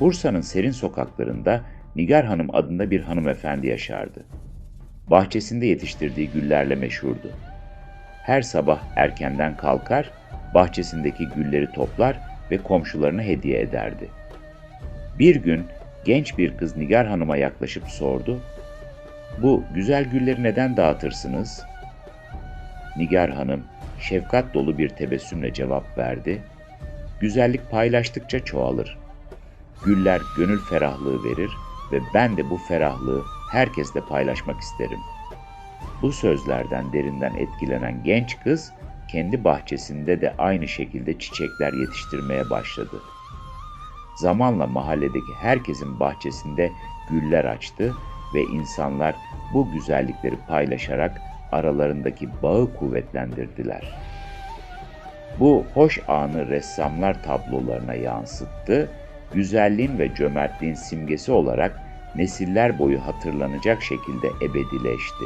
Bursa'nın serin sokaklarında Nigar Hanım adında bir hanımefendi yaşardı. Bahçesinde yetiştirdiği güllerle meşhurdu. Her sabah erkenden kalkar, bahçesindeki gülleri toplar ve komşularına hediye ederdi. Bir gün genç bir kız Nigar Hanım'a yaklaşıp sordu. Bu güzel gülleri neden dağıtırsınız? Nigar Hanım şefkat dolu bir tebessümle cevap verdi. Güzellik paylaştıkça çoğalır. Güller gönül ferahlığı verir ve ben de bu ferahlığı herkesle paylaşmak isterim. Bu sözlerden derinden etkilenen genç kız kendi bahçesinde de aynı şekilde çiçekler yetiştirmeye başladı. Zamanla mahalledeki herkesin bahçesinde güller açtı ve insanlar bu güzellikleri paylaşarak aralarındaki bağı kuvvetlendirdiler. Bu hoş anı ressamlar tablolarına yansıttı, güzelliğin ve cömertliğin simgesi olarak nesiller boyu hatırlanacak şekilde ebedileşti.